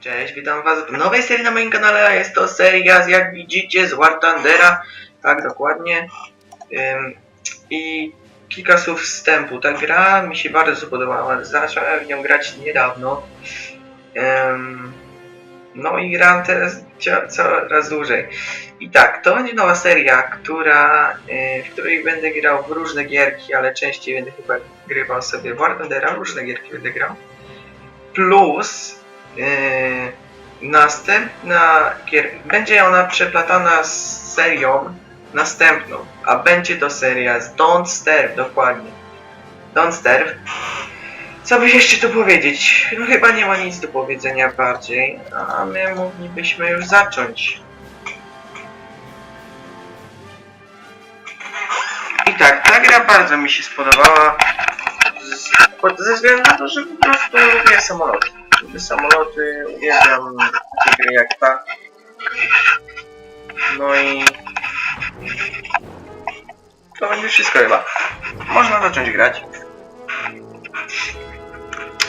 Cześć, witam was w nowej serii na moim kanale, jest to seria, z- jak widzicie, z War Thundera, tak dokładnie. Ym, I kilka słów wstępu. Ta gra mi się bardzo podobała, zacząłem w nią grać niedawno. Ym, no i gram teraz coraz dłużej. I tak, to będzie nowa seria, która, y, w której będę grał w różne gierki, ale częściej będę chyba grywał sobie w War Thundera, różne gierki będę grał. Plus Yy, następna gier będzie ona przeplatana z serią następną, a będzie to seria z Don't Starve dokładnie. Don't Starve. Co byś jeszcze tu powiedzieć? No chyba nie ma nic do powiedzenia bardziej, a my moglibyśmy już zacząć. I tak, ta gra bardzo mi się spodobała. Ze względu na to, że po prostu lubię samoloty. Lubię samoloty, uwielbiam takie gry jak ta. No i... To będzie wszystko chyba. Można zacząć grać.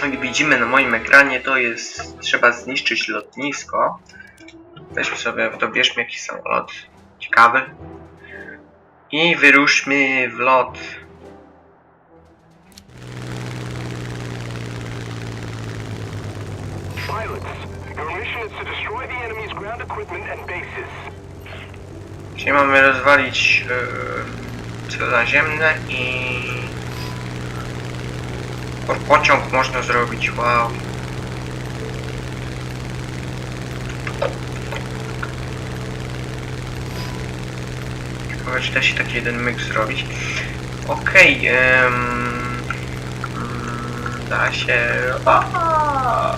Jak widzimy na moim ekranie, to jest... Trzeba zniszczyć lotnisko. Weźmy sobie, dobierzmy jakiś samolot. Ciekawy. I wyruszmy w lot. Czyli mamy rozwalić yy, cele naziemne i po- pociąg można zrobić, wow. Ciekawe, czy da się taki jeden myk zrobić. Okej, em, mm, da się... Aaa!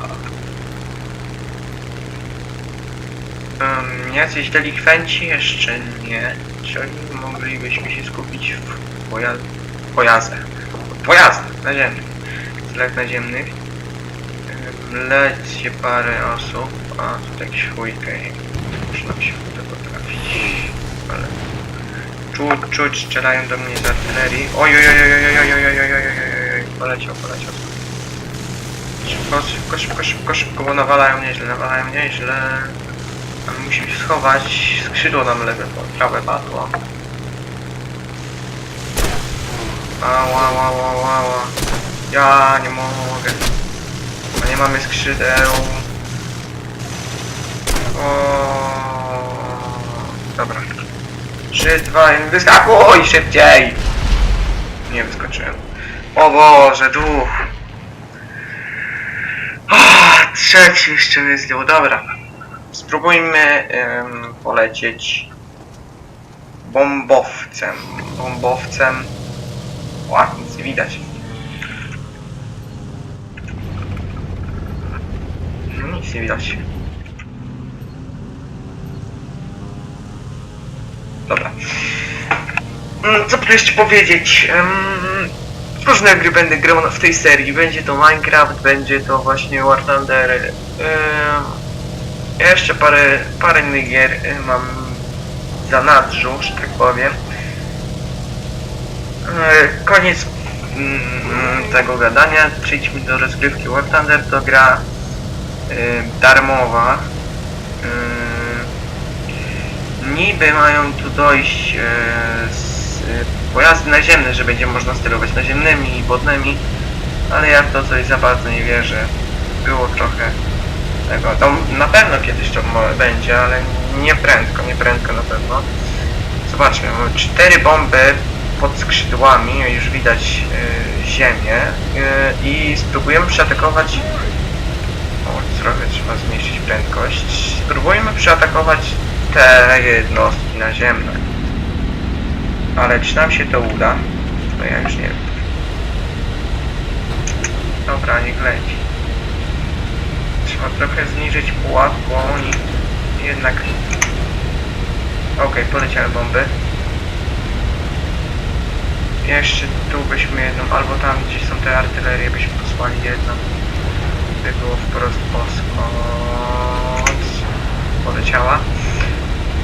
Um, jacyś delikwenci jeszcze nie, czyli moglibyśmy się skupić w poja pojazdach. Pojazdach naziemnych. Celach naziemnych. Em, Leci parę osób, a tutaj czwójkę i można się tego trafić. Ale czuć, czuć, strzelają do mnie z artylerii. Oj, oj, oj, oj, oj, oj, oj, oj, oj, oj, oj, poleciał, poleciał. Szybko, szybko, szybko, szybko, szybko, bo nawalają nieźle, nawalają nieźle. A my musimy się schować. Skrzydło nam lewe, prawe padło. Ała, ała, ała, ała. Ja nie mogę. A nie mamy skrzydeł. O, Dobra. 3, 2, 1, wyskakuj szybciej! Nie wyskoczyłem. O Boże, dwóch. Ah, trzeci jeszcze nie zdjął, dobra. Spróbujmy em, polecieć bombowcem. Bombowcem. Ła, nic nie widać. Nie widać. Dobra. Mm, Co tu jeszcze powiedzieć? Różne gry będę grał w tej serii. Będzie to Minecraft, będzie to właśnie War Thunder. em, jeszcze parę, parę innych gier mam za nadrzu, że tak powiem. E, Koniec mm, tego gadania. Przejdźmy do rozgrywki. War Thunder to gra darmowa. Y, niby mają tu dojść y, z, y, pojazdy naziemne, że będzie można sterować naziemnymi i wodnymi, ale ja w to coś za bardzo nie wierzę. Było trochę tego. To na pewno kiedyś to będzie, ale nie prędko, nie prędko na pewno. Zobaczmy, cztery bomby pod skrzydłami, już widać y, ziemię y, i spróbujemy przeatakować trochę trzeba zmniejszyć prędkość. Spróbujemy przeatakować te jednostki naziemne. Ale czy nam się to uda? To ja już nie wiem. Dobra, niech leci. Trzeba trochę zniżyć pułap, bo oni jednak... Okej, poleciały bomby. Jeszcze tu byśmy jedną, albo tam gdzie są te artylerie, byśmy posłali jedną. By było wprost po skos. Poleciała.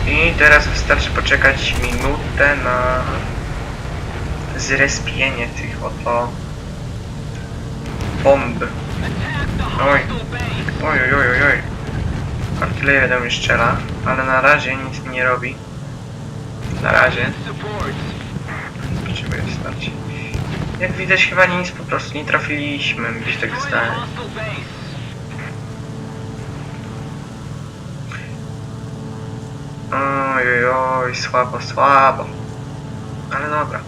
I teraz wystarczy poczekać minutę na zrespienie tych oto bomb. Oj, oj, oj, oj, oj, oj. Artyleria do mnie strzela, ale na razie nic mi nie robi. Na razie. Potrzebuję wsparcia. Jak widać chyba nic po prostu nie trafiliśmy, gdzieś tak stałem. Oj, oj, słabo, słabo. Ale dobra.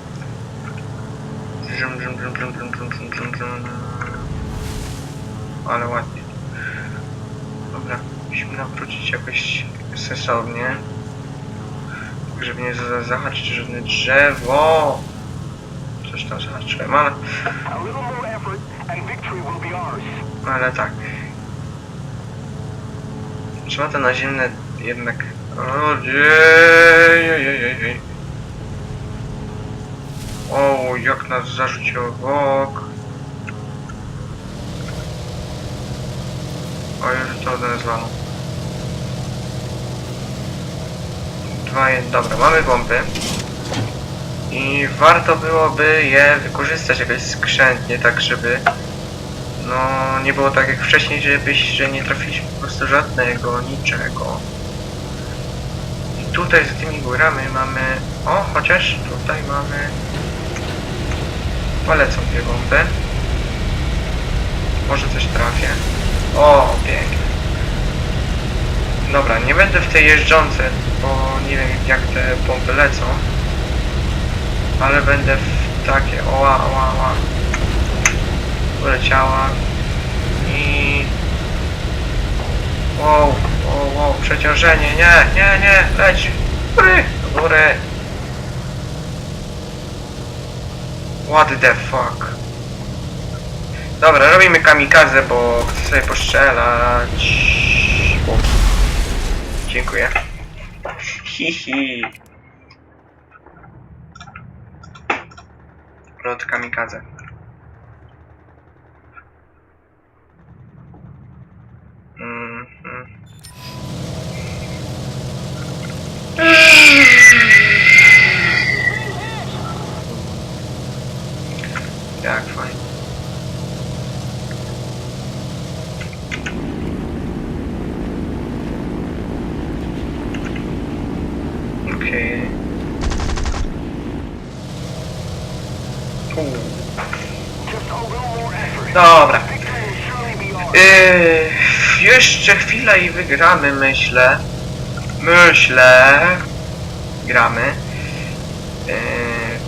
Ale ładnie. Dobra, musimy nawrócić jakoś sensownie. Tak, żeby nie zahaczyć żadne drzewo coś tam zahaczyłem, ale... No ale tak. Trzeba te naziemne jednak... Ojej, O, jak nas zarzuciło w bok. O, już to jeden złamał. Dwa, dobra, mamy bomby. I warto byłoby je wykorzystać jakoś skrzętnie, tak żeby no nie było tak jak wcześniej, żebyś, że nie trafiliśmy po prostu żadnego, niczego. I tutaj za tymi górami mamy, o chociaż tutaj mamy, polecą dwie bomby. Może coś trafię. O, pięknie. Dobra, nie będę w tej jeżdżącej, bo nie wiem jak te bomby lecą. Ale będę w takie, oła, oła, oła. Poleciała. I... Wow, wow, wow, przeciążenie, nie, nie, nie, leć! Góry, do góry. What the fuck? Dobra, robimy kamikazę, bo chcę sobie postrzelać. O. Dziękuję. Hihi. lot kamikadze. Dobra. Yy, jeszcze chwilę i wygramy, myślę. Myślę. Gramy. Yy,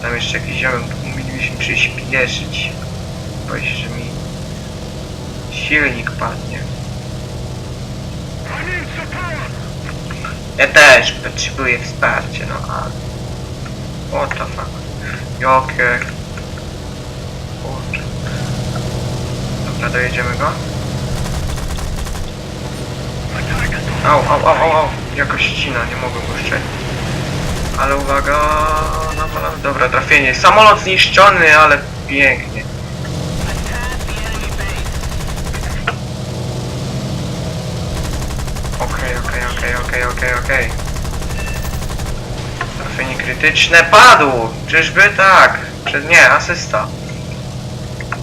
tam jeszcze jakiś ziomek, moglibyśmy przyspieszyć. Boję się, że mi silnik padnie. Ja też potrzebuję wsparcia, no ale... What the fuck? Jakie... Dobra, dojedziemy go. Au, au, au, au, au. Jakaś ścina, nie mogłem go strzelić. Ale uwaga, nawalam. Dobra, trafienie. Samolot zniszczony, ale pięknie. Okej, okej, okej, okej, okej, okej. Trafienie krytyczne padł! Czyżby tak? Czy nie, asysta.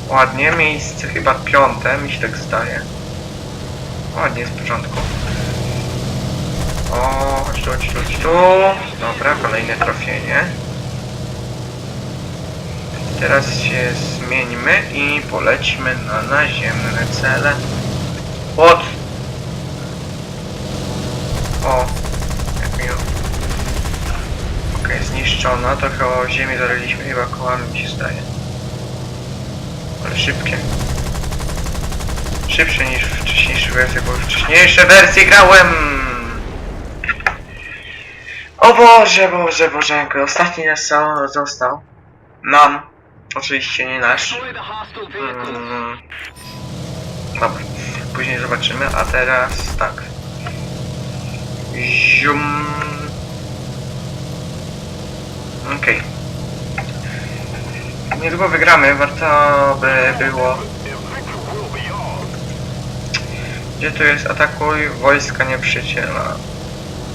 Ładnie, miejsce chyba piąte, mi się tak zdaje. Ładnie z początku. O, chodź tu, chodź tu, chodź tu. Dobra, kolejne trafienie. Teraz się zmieńmy i polećmy na naziemne cele. Od! O, jak miło. Okej, zniszczona. Trochę o ziemię zaraliśmy chyba kołami mi się zdaje. Ale szybkie. Szybsze niż w wcześniejszych wersjach, bo wcześniejsze wersje grałem! O Boże, Boże, Bożenko, ostatni nas salon został. Nam. Oczywiście nie nasz. Mm. Dobra, później zobaczymy, a teraz tak. Zium. Okej długo wygramy, warto by było... Gdzie tu jest atakuj wojska nieprzyjaciela?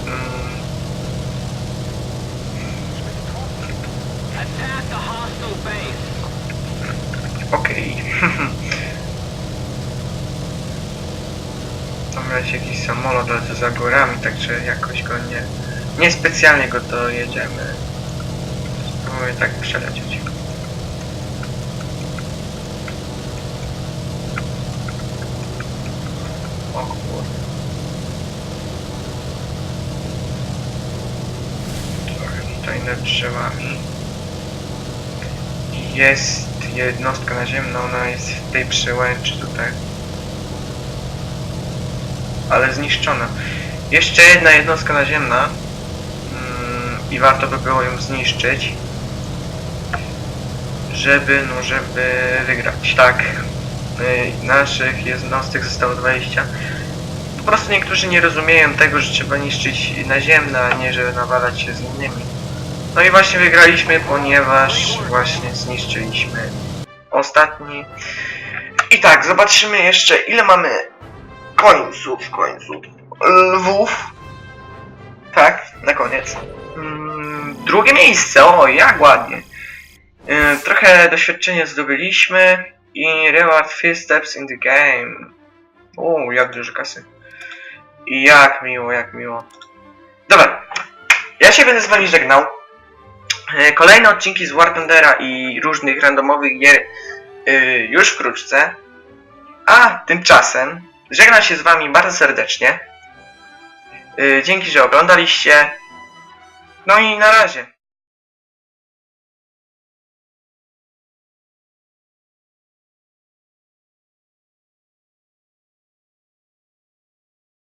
Hmm. Okej. Tam leci jakiś samolot, ale to za górami, także jakoś go nie... Niespecjalnie go dojedziemy. Spróbuję tak przelecieć. Nad drzewami. Jest jednostka naziemna, ona jest w tej przełęczy tutaj. Ale zniszczona. Jeszcze jedna jednostka naziemna. Mm, I warto by było ją zniszczyć. Żeby, no żeby wygrać. Tak. Y, Naszych jednostek zostało 20. Po prostu niektórzy nie rozumieją tego, że trzeba niszczyć naziemne, a nie żeby nawalać się z innymi. No i właśnie wygraliśmy, ponieważ właśnie zniszczyliśmy ostatni. I tak, zobaczymy jeszcze ile mamy końców, końców, lwów. Tak, na koniec. Mm, drugie miejsce, o jak ładnie. Yy, trochę doświadczenia zdobyliśmy i reward first steps in the game. O, jak dużo kasy. I jak miło, jak miło. Dobra, ja się będę z wami żegnał. E, Kolejne odcinki z War Thundera i różnych randomowych gier y, już wkrótce. A tymczasem żegnam się z wami bardzo serdecznie. Y, dzięki, że oglądaliście. No i na razie.